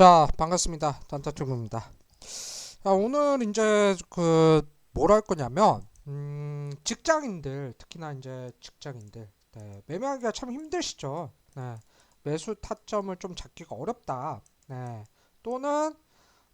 자, 반갑습니다. 단타튜브입니다. 자, 오늘 이제 그 뭘 할 거냐면 음, 직장인들, 특히나 이제 직장인들 네, 매매하기가 참 힘드시죠. 네, 매수 타점을 좀 잡기가 어렵다. 네, 또는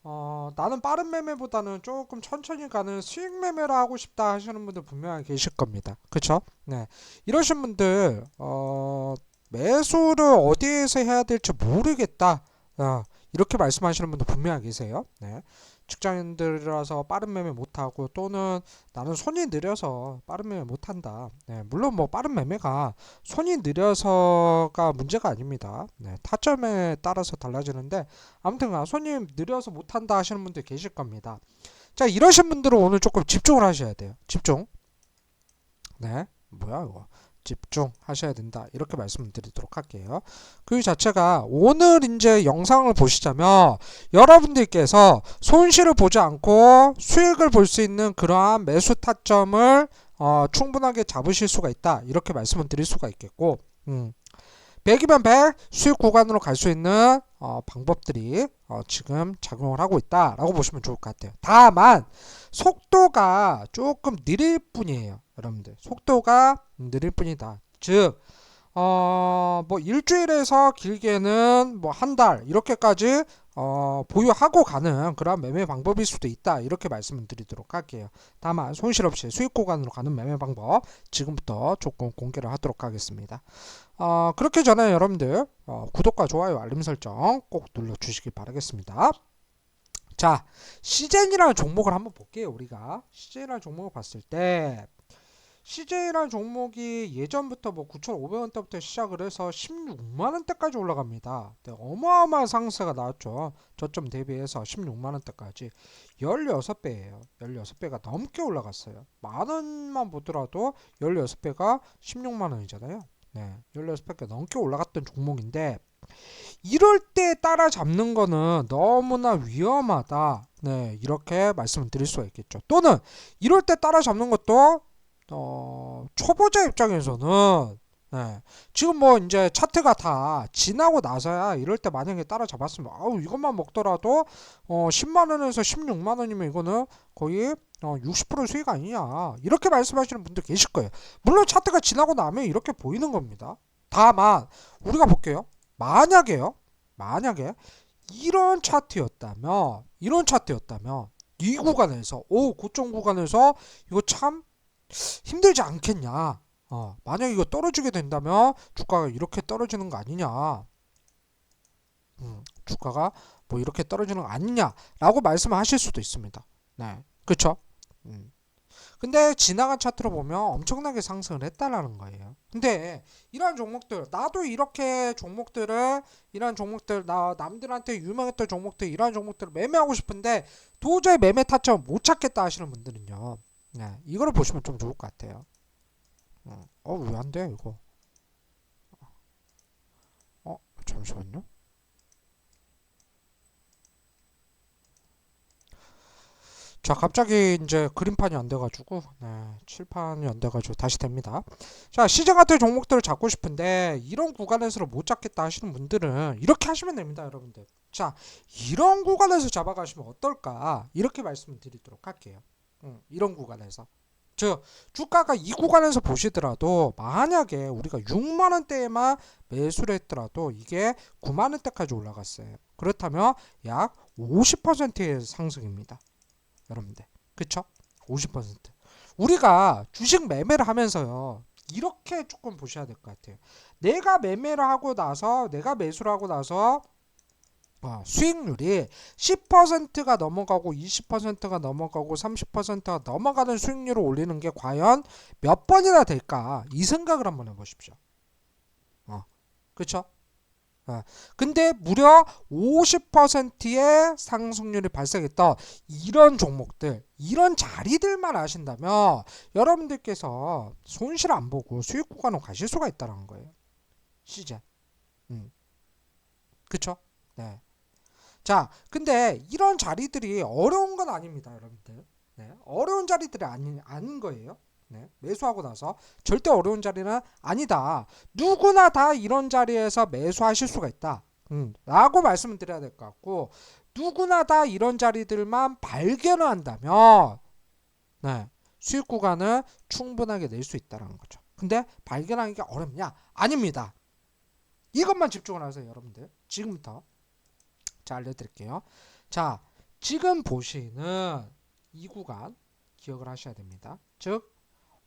어, 나는 빠른 매매보다는 조금 천천히 가는 수익 매매를 하고 싶다 하시는 분들 분명히 계실 겁니다. 그쵸? 네, 이러신 분들 어, 매수를 어디에서 해야 될지 모르겠다. 어, 이렇게 말씀하시는 분도 분명히 계세요. 네. 직장인들이라서 빠른 매매 못하고 또는 나는 손이 느려서 빠른 매매 못한다. 네. 물론 뭐 빠른 매매가 손이 느려서가 문제가 아닙니다. 네. 타점에 따라서 달라지는데 아무튼 손이 느려서 못한다 하시는 분들 계실 겁니다. 자, 이러신 분들은 오늘 조금 집중을 하셔야 돼요. 집중. 네. 뭐야 이거. 집중하셔야 된다. 이렇게 말씀드리도록 할게요. 그 자체가 오늘 이제 영상을 보시자면 여러분들께서 손실을 보지 않고 수익을 볼 수 있는 그러한 매수 타점을 어, 충분하게 잡으실 수가 있다. 이렇게 말씀을 드릴 수가 있겠고, 음. 100이면 100 수익 구간으로 갈 수 있는 어, 방법들이 어, 지금 작용을 하고 있다라고 보시면 좋을 것 같아요. 다만 속도가 조금 느릴 뿐이에요. 여러분들 속도가 느릴 뿐이다. 즉, 어, 뭐 일주일에서 길게는 뭐 한 달 이렇게까지 어, 보유하고 가는 그런 매매 방법일 수도 있다. 이렇게 말씀을 드리도록 할게요. 다만 손실 없이 수익 구간으로 가는 매매 방법 지금부터 조금 공개를 하도록 하겠습니다. 어, 그렇게 전에 여러분들 어, 구독과 좋아요, 알림 설정 꼭 눌러 주시기 바라겠습니다. 자, 시젠이라는 종목을 한번 볼게요. 우리가 시젠이라는 종목을 봤을 때 CJ라는 종목이 예전부터 뭐 9,500원대부터 시작을 해서 16만원대까지 올라갑니다. 네, 어마어마한 상승세가 나왔죠. 저점 대비해서 16만원대까지 16배예요. 16배가 넘게 올라갔어요. 만원만 보더라도 16배가 16만원이잖아요. 네, 16배가 넘게 올라갔던 종목인데 이럴 때 따라잡는 거는 너무나 위험하다. 네, 이렇게 말씀을 드릴 수가 있겠죠. 또는 이럴 때 따라잡는 것도 어, 초보자 입장에서는 네. 지금 뭐 이제 차트가 다 지나고 나서야 이럴 때 만약에 따라잡았으면 아우 이것만 먹더라도 어 10만 원에서 16만 원이면 이거는 거의 어, 60% 수익 아니냐 이렇게 말씀하시는 분들 계실 거예요. 물론 차트가 지나고 나면 이렇게 보이는 겁니다. 다만 우리가 볼게요. 만약에요. 만약에 이런 차트였다면 이런 차트였다면 이 구간에서 오 고점 구간에서 이거 참 힘들지 않겠냐. 어, 만약 이거 떨어지게 된다면 주가가 이렇게 떨어지는 거 아니냐. 음, 주가가 뭐 이렇게 떨어지는 거 아니냐라고 말씀하실 수도 있습니다. 네, 그렇죠. 음. 근데 지나간 차트로 보면 엄청나게 상승을 했다라는 거예요. 근데 이런 종목들 나도 이렇게 종목들을 이런 종목들 나 남들한테 유명했던 종목들 이런 종목들을 매매하고 싶은데 도저히 매매 타점 못 찾겠다 하시는 분들은요. 네, 이거를 보시면 좀 좋을 것 같아요. 어, 왜 안 돼, 이거? 어, 잠시만요. 자, 갑자기 이제 그림판이 안 돼가지고, 네, 칠판이 안 돼가지고 다시 됩니다. 자, 시장 같은 종목들을 잡고 싶은데, 이런 구간에서 못 잡겠다 하시는 분들은 이렇게 하시면 됩니다, 여러분들. 자, 이런 구간에서 잡아가시면 어떨까? 이렇게 말씀을 드리도록 할게요. 음, 이런 구간에서. 즉 주가가 이 구간에서 보시더라도 만약에 우리가 6만 원대에만 매수를 했더라도 이게 9만 원대까지 올라갔어요. 그렇다면 약 50%의 상승입니다. 여러분들. 그쵸? 50%. 우리가 주식 매매를 하면서요. 이렇게 조금 보셔야 될 것 같아요. 내가 매매를 하고 나서 내가 매수를 하고 나서 어, 수익률이 10%가 넘어가고 20%가 넘어가고 30%가 넘어가는 수익률을 올리는 게 과연 몇 번이나 될까? 이 생각을 한번 해보십시오. 어, 그렇죠? 어, 근데 무려 50%의 상승률이 발생했던 이런 종목들, 이런 자리들만 아신다면 여러분들께서 손실 안 보고 수익 구간으로 가실 수가 있다는 거예요. 시제. 음. 그쵸? 네. 자, 근데 이런 자리들이 어려운 건 아닙니다, 여러분들. 네, 어려운 자리들이 아닌, 아닌 거예요. 네, 매수하고 나서 절대 어려운 자리는 아니다. 누구나 다 이런 자리에서 매수하실 수가 있다. 음, 라고 말씀을 드려야 될 것 같고 누구나 다 이런 자리들만 발견을 한다면 네, 수익 구간을 충분하게 낼 수 있다는 거죠. 근데 발견하기가 어렵냐? 아닙니다. 이것만 집중을 하세요, 여러분들. 지금부터. 자, 알려드릴게요. 자, 지금 보시는 이 구간 기억을 하셔야 됩니다. 즉,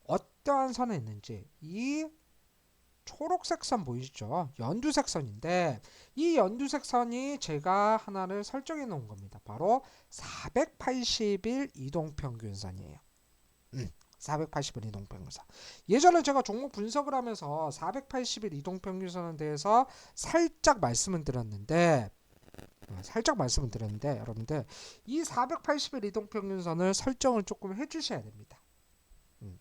어떠한 선에 있는지 이 초록색 선 보이시죠? 연두색 선인데 이 연두색 선이 제가 하나를 설정해 놓은 겁니다. 바로 480일 이동평균선이에요. 음, 480일 이동평균선. 예전에 제가 종목 분석을 하면서 480일 이동평균선에 대해서 살짝 말씀을 드렸는데 어, 살짝 말씀을 드렸는데 여러분들 이 480일 이동평균선을 설정을 조금 해주셔야 됩니다. 음,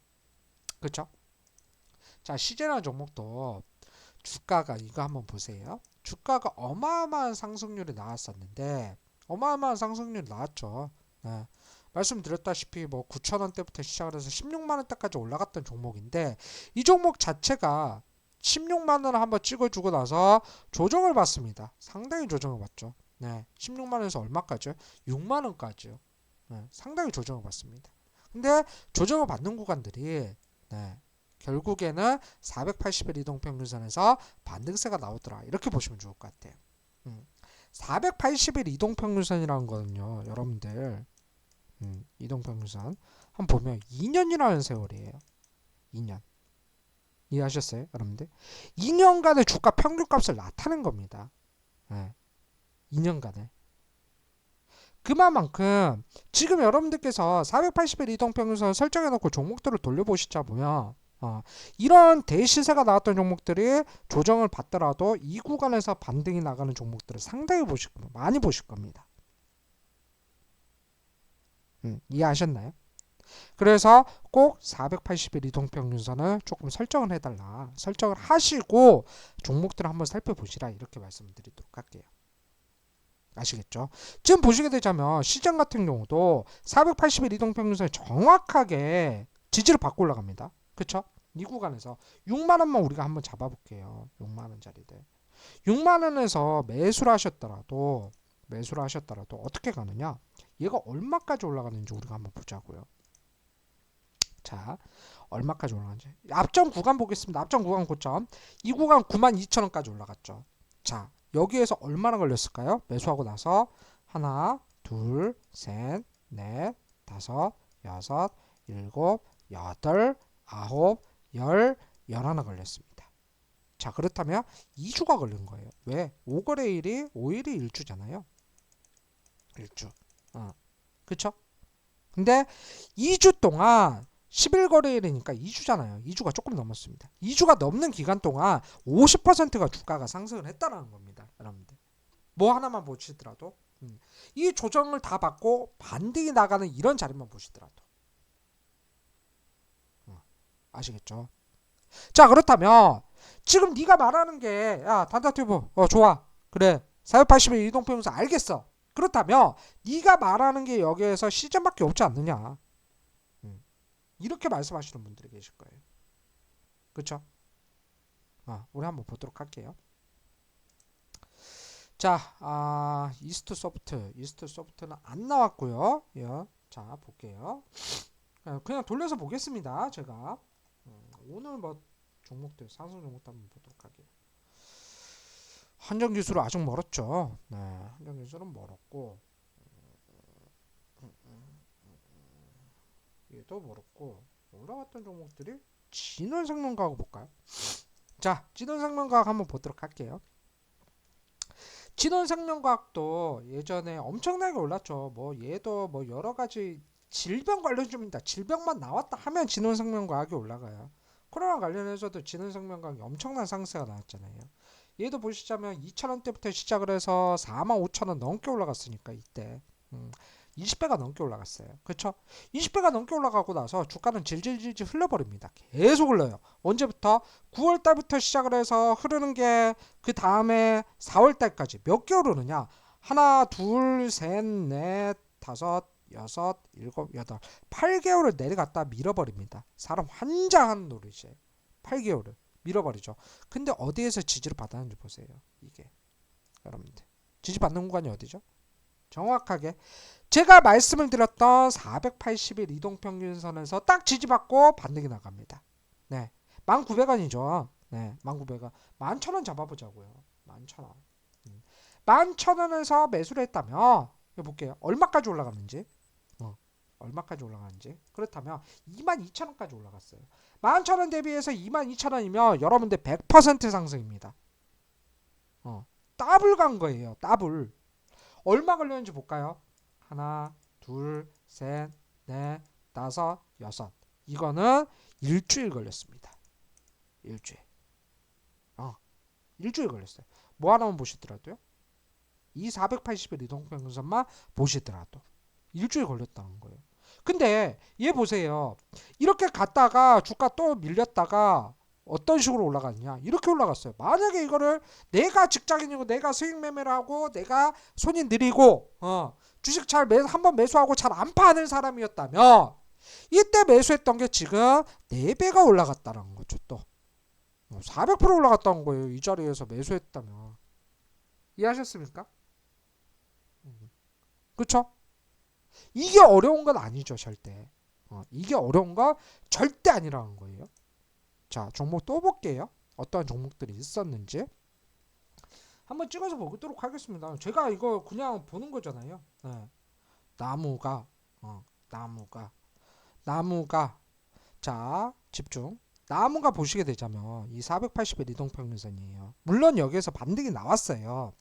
그렇죠? 자 시제나 종목도 주가가 이거 한번 보세요. 주가가 어마어마한 상승률이 나왔었는데 어마어마한 상승률이 나왔죠. 네. 말씀드렸다시피 뭐 9천 원대부터 시작을 해서 16만 원대까지 올라갔던 종목인데 이 종목 자체가 16만 원을 한번 찍어주고 나서 조정을 받습니다. 상당히 조정을 받죠. 네, 16만 원에서 얼마까지요? 6만 원까지요. 네, 상당히 조정을 받습니다. 근데 조정을 받는 구간들이 네, 결국에는 480일 이동평균선에서 반등세가 나오더라. 이렇게 보시면 좋을 것 같아요. 음, 480일 이동평균선이라는 거는요, 여러분들 음, 이동평균선 한번 보면 2년이라는 세월이에요. 2년. 이해하셨어요, 여러분들? 2년간의 주가 평균값을 나타낸 겁니다. 네. 2년간에. 그만큼 지금 여러분들께서 480일 이동평균선 설정해놓고 종목들을 돌려보시자 보면 어, 이런 대시세가 나왔던 종목들이 조정을 받더라도 이 구간에서 반등이 나가는 종목들을 상당히 보실 겁니다. 많이 보실 겁니다. 음, 이해하셨나요? 그래서 꼭 480일 이동평균선을 조금 설정을 해달라. 설정을 하시고 종목들을 한번 살펴보시라. 이렇게 말씀드리도록 할게요. 아시겠죠? 지금 보시게 되자면 시장 같은 경우도 480일 이동평균선이 정확하게 지지를 받고 올라갑니다. 그쵸? 이 구간에서 6만 원만 우리가 한번 잡아볼게요. 6만 원짜리들. 6만 원에서 매수를 하셨더라도 매수를 하셨더라도 어떻게 가느냐? 얘가 얼마까지 올라가는지 우리가 한번 보자고요. 자, 얼마까지 올라가는지. 앞전 구간 보겠습니다. 앞전 구간 고점. 이 구간 9만 2천 원까지 올라갔죠. 자, 여기에서 얼마나 걸렸을까요? 매수하고 나서 하나, 둘, 셋, 넷, 다섯, 여섯, 일곱, 여덟, 아홉, 열, 열하나 걸렸습니다. 자, 그렇다면 2주가 걸린 거예요. 왜? 5거래 일이 5일이 1주잖아요. 1주. 어. 그쵸? 근데 2주 동안 11거래일이니까 2주잖아요. 2주가 조금 넘었습니다. 2주가 넘는 기간 동안 50%가 주가가 상승을 했다는 겁니다. 여러분들. 뭐 하나만 보시더라도 음. 이 조정을 다 받고 반등이 나가는 이런 자리만 보시더라도 어. 아시겠죠? 자 그렇다면 지금 네가 말하는 게 야 단타튜브 어 좋아 그래 480일 이동평균선 알겠어 그렇다면 네가 말하는 게 여기에서 시점밖에 없지 않느냐 음. 이렇게 말씀하시는 분들이 계실 거예요 그쵸 아, 우리 한번 보도록 할게요 자 아, 이스트 소프트 이스트 소프트는 안 나왔고요 예. 자 볼게요 아, 그냥 돌려서 보겠습니다 제가 음, 오늘 뭐 종목들 상승 종목도 한번 보도록 할게요. 한정 기술은 아직 멀었죠. 네, 한정 기술은 멀었고 얘도 멀었고 올라왔던 종목들이 진원생명과학 볼까요? 자, 진원생명과학 한번 보도록 할게요. 진원생명과학도 예전에 엄청나게 올랐죠. 뭐 얘도 뭐 여러 가지 질병 관련주입니다. 질병만 나왔다 하면 진원생명과학이 올라가요. 코로나 관련해서도 지능생명과학이 엄청난 상승가 나왔잖아요. 얘도 보시자면 2,000원대부터 시작을 해서 45,000원 넘게 올라갔으니까 이때 음, 20배가 넘게 올라갔어요. 그렇죠? 20배가 넘게 올라가고 나서 주가는 질질질질 흘러버립니다. 계속 흘러요. 언제부터? 9월 달부터 시작을 해서 흐르는 게 그 다음에 4월 달까지 몇 개월 흐르냐? 하나, 둘, 셋, 넷, 다섯, 여섯, 일곱, 여덟, 8개월을 내려갔다 밀어버립니다. 사람 환장하는 노릇이에요. 8개월을 밀어버리죠. 근데 어디에서 지지를 받았는지 보세요. 이게 여러분들. 지지받는 구간이 어디죠? 정확하게 제가 말씀을 드렸던 480일 이동평균선에서 딱 지지받고 반등이 나갑니다. 네. 1,900원이죠. 네. 1,900원. 11,000원 잡아보자고요. 11,000원. 음. 11,000원에서 매수를 했다면 볼게요. 얼마까지 올라갔는지. 어. 얼마까지 올라가는지. 그렇다면 22,000원까지 올라갔어요. 11,000원 대비해서 22,000원이면 여러분들 100% 상승입니다. 어. 더블 간 거예요. 더블. 얼마 걸렸는지 볼까요? 하나, 둘, 셋, 넷, 다섯, 여섯. 이거는 일주일 걸렸습니다. 일주일. 어, 일주일 걸렸어요. 뭐 하나만 보시더라도요. 이 480일 이동평균선만 보시더라도 일주일 걸렸다는 거예요. 근데 얘 보세요. 이렇게 갔다가 주가 또 밀렸다가 어떤 식으로 올라갔냐? 이렇게 올라갔어요. 만약에 이거를 내가 직장인이고 내가 수익 매매를 하고 내가 손이 느리고 어, 주식 잘 매, 한번 매수하고 잘 안 파는 사람이었다면 이때 매수했던 게 지금 4배가 올라갔다는 거죠 또. 400% 올라갔다는 거예요. 이 자리에서 매수했다면. 이해하셨습니까? 그쵸? 이게 어려운 건 아니죠 절대. 어, 이게 어려운 건 절대 아니라는 거예요. 자 종목 또 볼게요. 어떠한 종목들이 있었는지. 한번 찍어서 보도록 하겠습니다. 제가 이거 그냥 보는 거잖아요. 네. 나무가 어, 나무가 나무가 자 집중 나무가 보시게 되자면 이 480일 이동평균선이에요. 물론 여기에서 반등이 나왔어요.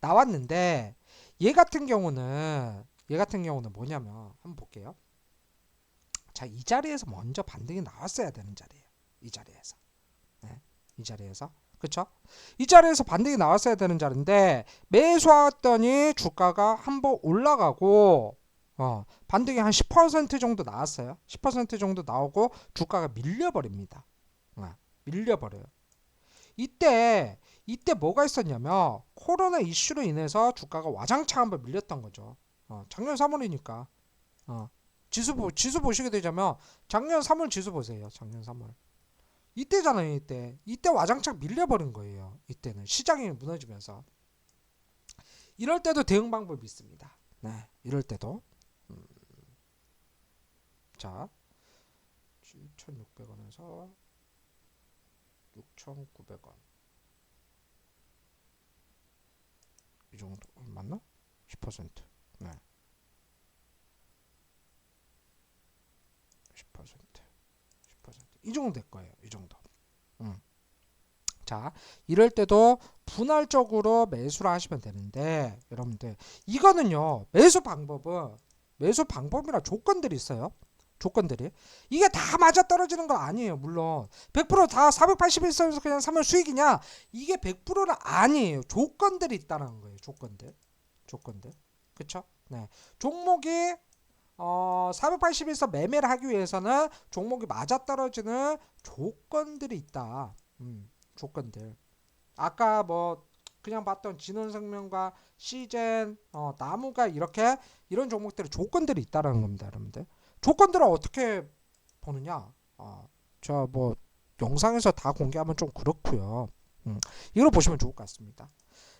나왔는데 얘 같은 경우는 얘 같은 경우는 뭐냐면 한번 볼게요. 자 이 자리에서 먼저 반등이 나왔어야 되는 자리예요. 이 자리에서 네, 이 자리에서 그쵸? 이 자리에서 반등이 나왔어야 되는 자리인데 매수했더니 주가가 한번 올라가고 어, 반등이 한 10% 정도 나왔어요. 10% 정도 나오고 주가가 밀려버립니다. 어, 밀려버려요. 이때 이때 뭐가 있었냐면 코로나 이슈로 인해서 주가가 와장창 한번 밀렸던 거죠. 어, 작년 3월이니까 어, 지수 보, 지수 보시게 되자면 작년 3월 지수 보세요. 작년 3월. 이때잖아요, 이때. 이때 와장창 밀려버린 거예요. 이때는 시장이 무너지면서. 이럴 때도 대응 방법이 있습니다. 네, 이럴 때도. 음. 자, 7,600원에서 6,900원. 이 정도 맞나? 10%. 네. 10%. 10%이 정도 될 거예요. 이 정도. 음. 자, 이럴 때도 분할적으로 매수를 하시면 되는데 여러분들 이거는요. 매수 방법은 매수 방법이나 조건들이 있어요. 조건들이 이게 다 맞아 떨어지는 건 아니에요. 물론 100%다 481선에서 그냥 사면 수익이냐? 이게 100%는 아니에요. 조건들이 있다는 거예요. 조건들. 조건들. 그쵸? 네. 종목이 어, 480에서 매매를 하기 위해서는 종목이 맞아떨어지는 조건들이 있다. 음, 조건들. 아까 뭐 그냥 봤던 진원생명과 시젠, 어, 나무가 이렇게 이런 종목들의 조건들이 있다라는 겁니다, 여러분들. 조건들을 어떻게 보느냐? 어, 저뭐 영상에서 다 공개하면 좀 그렇고요. 음, 이걸 보시면 좋을 것 같습니다.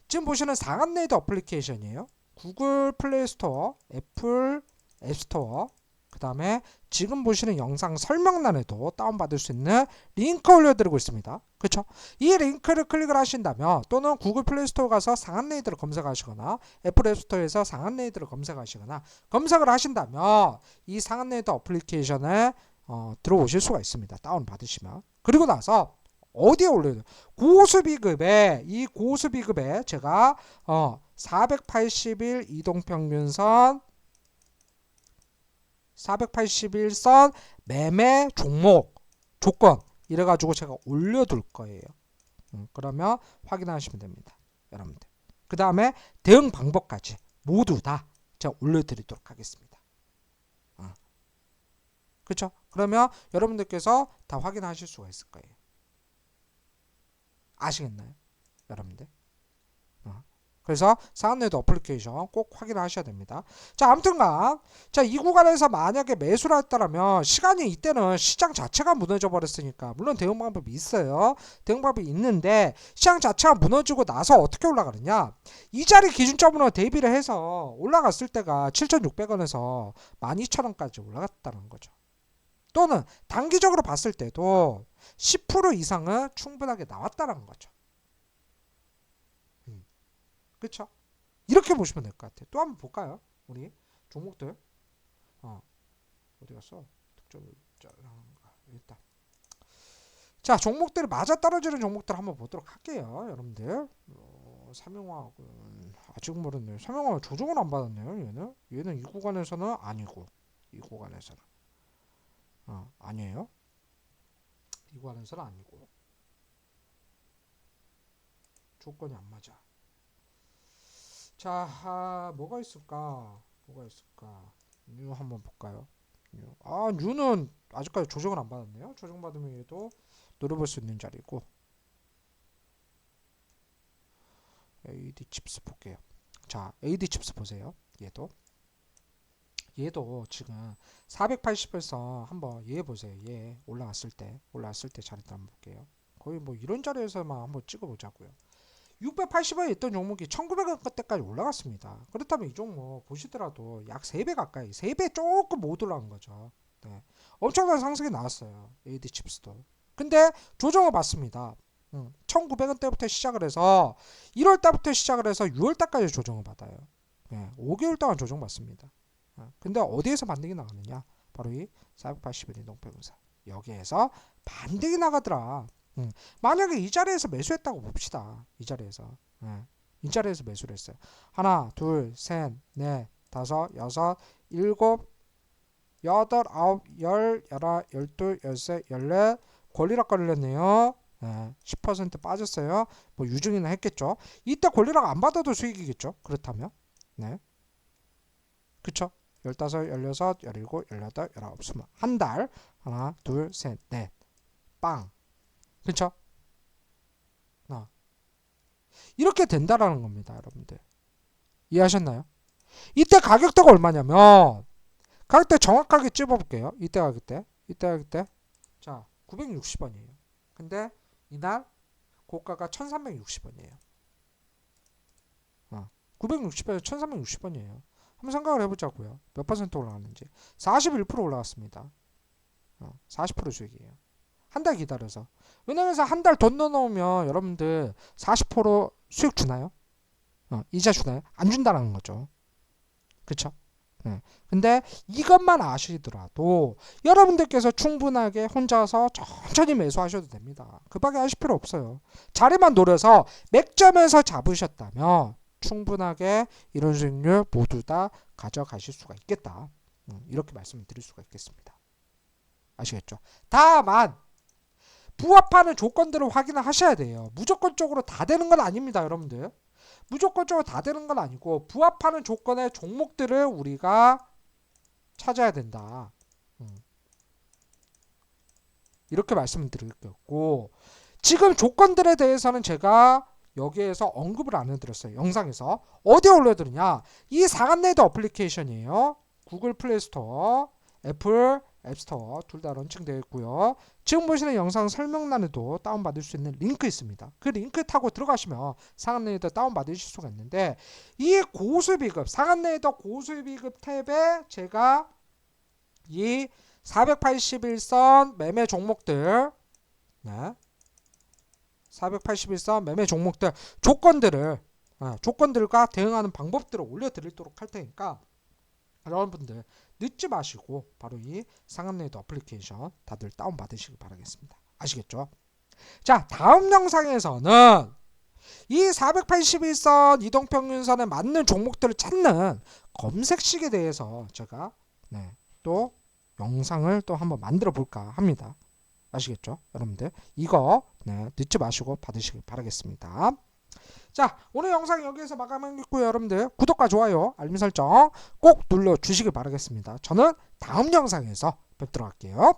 지금 보시는 상한레이드 어플리케이션이에요. 구글 플레이 스토어, 애플 앱스토어 그 다음에 지금 보시는 영상 설명란에도 다운받을 수 있는 링크 올려드리고 있습니다. 그렇죠? 이 링크를 클릭을 하신다면 또는 구글 플레이 스토어 가서 상한 레이드를 검색하시거나 애플 앱스토어에서 상한 레이드를 검색하시거나 검색을 하신다면 이 상한 레이드 어플리케이션에 어, 들어오실 수가 있습니다. 다운받으시면 그리고 나서 어디에 올려야 돼요? 고수비급에 이 고수비급에 제가 어, 481 이동평균선 481선 매매 종목 조건 이래 가지고 제가 올려둘 거예요. 음, 그러면 확인하시면 됩니다. 여러분들. 그 다음에 대응 방법까지 모두 다 제가 올려드리도록 하겠습니다. 어. 그렇죠? 그러면 여러분들께서 다 확인하실 수가 있을 거예요. 아시겠나요? 여러분들? 어. 그래서 상한내도 어플리케이션 꼭 확인을 하셔야 됩니다. 자, 아무튼간 자, 이 구간에서 만약에 매수를 했다라면 시간이 이때는 시장 자체가 무너져 버렸으니까 물론 대응 방법이 있어요. 대응 방법이 있는데 시장 자체가 무너지고 나서 어떻게 올라가느냐? 이 자리 기준점으로 대비를 해서 올라갔을 때가 7,600원에서 12,000원까지 올라갔다는 거죠. 또는 단기적으로 봤을 때도 10% 이상은 충분하게 나왔다는 거죠. 음. 그렇죠? 이렇게 보시면 될 것 같아요. 또 한번 볼까요? 우리 종목들. 어. 어디 갔어? 짜란가. 일단. 자, 종목들이 맞아 떨어지는 종목들 한번 보도록 할게요, 여러분들. 어, 삼용화학은 아직 모르네요. 삼용화학 조정을 안 받았네요, 얘는. 얘는 이 구간에서는 아니고 이 구간에서는 어, 아니에요. 이 구간에서는 아니고 조건이 안 맞아. 자, 아, 뭐가 있을까? 뭐가 있을까? 뉴 한번 볼까요? 뉴. 아, 뉴는 아직까지 조정을 안 받았네요. 조정 받으면 얘도 노려볼 수 있는 자리고. AD 칩스 볼게요. 자, AD 칩스 보세요. 얘도. 얘도 지금 480에서 한번 얘 보세요. 얘 올라왔을 때, 올라왔을 때 자리도 한번 볼게요. 거의 뭐 이런 자리에서만 한번 찍어보자고요. 680원에 있던 종목이 1900원 때까지 올라갔습니다. 그렇다면 이 종목 보시더라도 약 3배 가까이, 3배 조금 못 올라간 거죠. 네. 엄청난 상승이 나왔어요. AD 칩스도. 근데 조정을 받습니다. 음, 1900원 때부터 시작을 해서 1월 달부터 시작을 해서 6월 달까지 조정을 받아요. 네, 5개월 동안 조정 받습니다. 어, 근데 어디에서 반등이 나가느냐? 바로 이 480원 이동평균사 여기에서 반등이 나가더라. 음, 만약에 이 자리에서 매수했다고 봅시다. 이 자리에서 예, 이 자리에서 매수를 했어요. 하나, 둘, 셋, 넷, 다섯, 여섯, 일곱, 여덟, 아홉, 열, 열하, 열둘, 열셋, 열넷 권리락 걸렸네요. 예, 10% 빠졌어요. 뭐 유증이나 했겠죠. 이때 권리락 안 받아도 수익이겠죠. 그렇다면 네, 그쵸? 15, 16, 17, 18, 19, 20. 한 달. 하나, 둘, 셋, 넷. 빵. 그쵸? 어. 이렇게 된다라는 겁니다, 여러분들. 이해하셨나요? 이때 가격대가 얼마냐면 가격대 정확하게 찝어볼게요. 이때 가격대. 이때 가격대. 자, 960원이에요. 근데 이날 고가가 1360원이에요. 어. 960원에서 1360원이에요. 한번 생각을 해보자고요. 몇 퍼센트 올라갔는지. 41% 올라갔습니다. 어, 40% 수익이에요. 한 달 기다려서. 왜냐면 한달 돈 넣어놓으면 여러분들 40% 수익 주나요? 어, 이자 주나요? 안 준다는 거죠. 그쵸? 네. 근데 이것만 아시더라도 여러분들께서 충분하게 혼자서 천천히 매수하셔도 됩니다. 급하게 하실 필요 없어요. 자리만 노려서 맥점에서 잡으셨다면 충분하게 이런 수익률 모두 다 가져가실 수가 있겠다. 음, 이렇게 말씀을 드릴 수가 있겠습니다. 아시겠죠? 다만 부합하는 조건들을 확인을 하셔야 돼요. 무조건적으로 다 되는 건 아닙니다, 여러분들. 무조건적으로 다 되는 건 아니고 부합하는 조건의 종목들을 우리가 찾아야 된다. 음. 이렇게 말씀을 드리겠고 지금 조건들에 대해서는 제가 여기에서 언급을 안 해드렸어요. 영상에서 어디에 올려드리냐? 이 상한네이더 어플리케이션이에요. 구글 플레이 스토어, 애플 앱스토어 둘 다 런칭되어 있고요. 지금 보시는 영상 설명란에도 다운받을 수 있는 링크 있습니다. 그 링크 타고 들어가시면 상한네이더 다운받으실 수가 있는데 이 고수비급 상한네이더 고수비급 탭에 제가 이 481선 매매 종목들 네. 481선 매매 종목들 조건들을 어, 조건들과 대응하는 방법들을 올려드리도록 할 테니까 여러분들 늦지 마시고 바로 이 상한레이더 어플리케이션 다들 다운 받으시기 바라겠습니다. 아시겠죠? 자 다음 영상에서는 이 481선 이동평균선에 맞는 종목들을 찾는 검색식에 대해서 제가 네, 또 영상을 또 한번 만들어 볼까 합니다. 아시겠죠? 여러분들 이거 네, 늦지 마시고 받으시길 바라겠습니다. 자 오늘 영상 여기에서 마감하겠고요 여러분들. 구독과 좋아요 알림 설정 꼭 눌러주시길 바라겠습니다. 저는 다음 영상에서 뵙도록 할게요